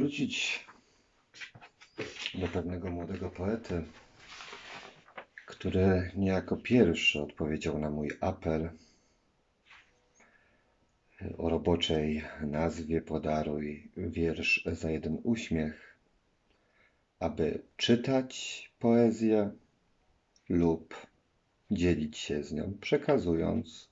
powrócić do pewnego młodego poety, który niejako pierwszy odpowiedział na mój apel o roboczej nazwie Podaruj wiersz za jeden uśmiech, aby czytać poezję lub dzielić się z nią, przekazując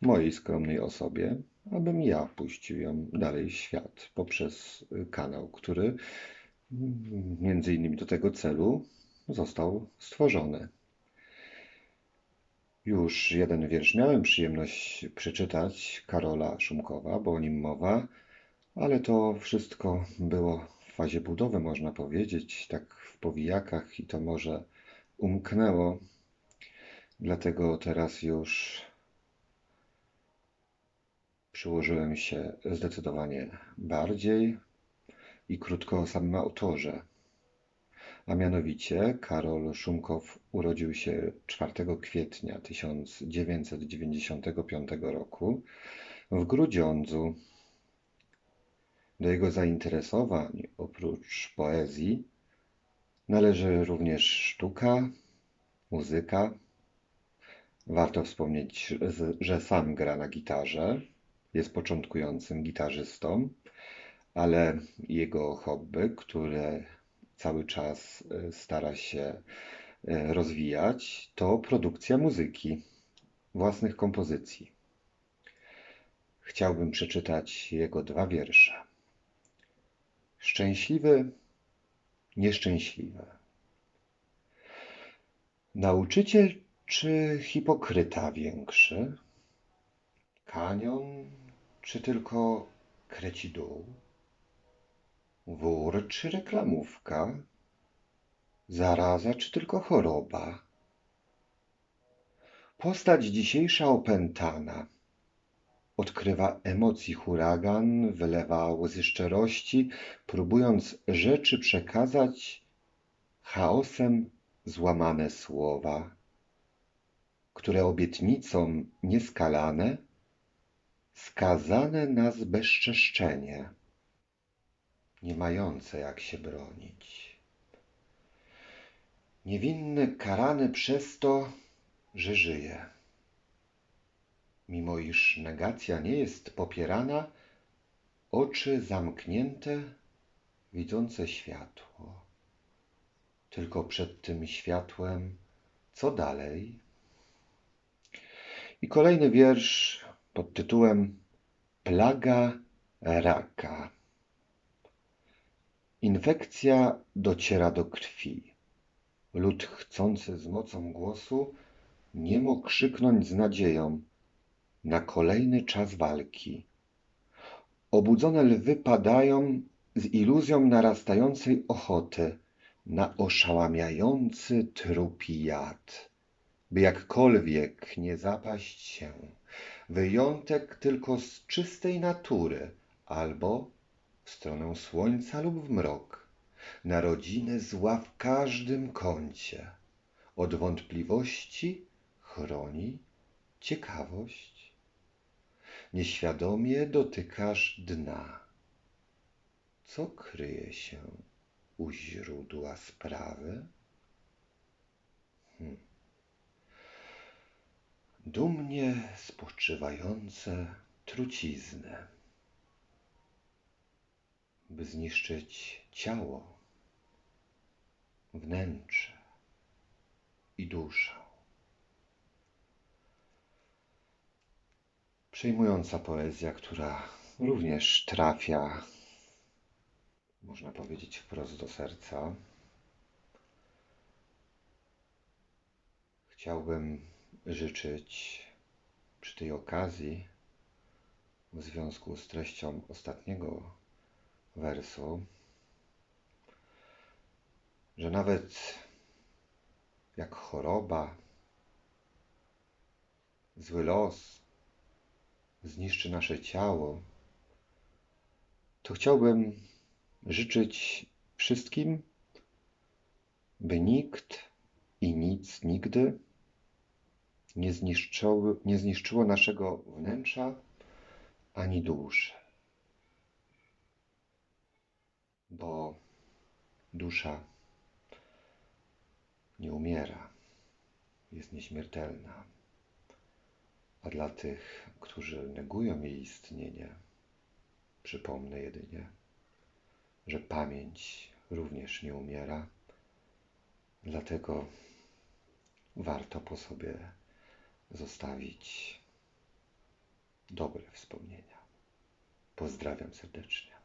mojej skromnej osobie, abym ja puścił ją dalej w świat poprzez kanał, który między innymi do tego celu został stworzony. Już jeden wiersz miałem przyjemność przeczytać Karola Szumkowa, bo o nim mowa, ale to wszystko było w fazie budowy, można powiedzieć, tak w powijakach i to może umknęło. Dlatego teraz już przyłożyłem się zdecydowanie bardziej i krótko o samym autorze. A mianowicie Karol Szumkow urodził się 4 kwietnia 1995 roku w Grudziądzu. Do jego zainteresowań, oprócz poezji, należy również sztuka, muzyka. Warto wspomnieć, że sam gra na gitarze, jest początkującym gitarzystą, ale jego hobby, które cały czas e, stara się e, rozwijać, to produkcja muzyki, własnych kompozycji. Chciałbym przeczytać jego dwa wiersze. Szczęśliwy, nieszczęśliwy. Nauczyciel czy hipokryta większy? Kanion czy tylko kreci dół? Wór czy reklamówka? Zaraza czy tylko choroba? Postać dzisiejsza opętana odkrywa emocji huragan, wylewa łzy szczerości, próbując rzeczy przekazać chaosem złamane słowa, które obietnicą nieskalane, skazane na zbezczeszczenie nie mające jak się bronić. Niewinny karany przez to, że żyje. Mimo iż negacja nie jest popierana, oczy zamknięte, widzące światło. Tylko przed tym światłem, co dalej? I kolejny wiersz pod tytułem Plaga raka. Infekcja dociera do krwi. Lud chcący z mocą głosu niemo krzyknąć z nadzieją na kolejny czas walki. Obudzone lwy padają z iluzją narastającej ochoty na oszałamiający trupi jad, by jakkolwiek nie zapaść się. Wyjątek tylko z czystej natury albo w stronę słońca lub w mrok, na rodzinę zła w każdym kącie. Od wątpliwości chroni ciekawość. Nieświadomie dotykasz dna. Co kryje się u źródła sprawy? Hmm. Dumnie spoczywające trucizny by zniszczyć ciało, wnętrze i duszę. Przejmująca poezja, która również trafia, można powiedzieć, wprost do serca. Chciałbym życzyć przy tej okazji, w związku z treścią ostatniego wersu, że nawet jak choroba, zły los zniszczy nasze ciało, to chciałbym życzyć wszystkim, by nikt i nic nigdy nie zniszczyło, nie zniszczyło naszego wnętrza ani duszy. bo dusza nie umiera, jest nieśmiertelna. A dla tych, którzy negują jej istnienie, przypomnę jedynie, że pamięć również nie umiera, dlatego warto po sobie zostawić dobre wspomnienia. Pozdrawiam serdecznie.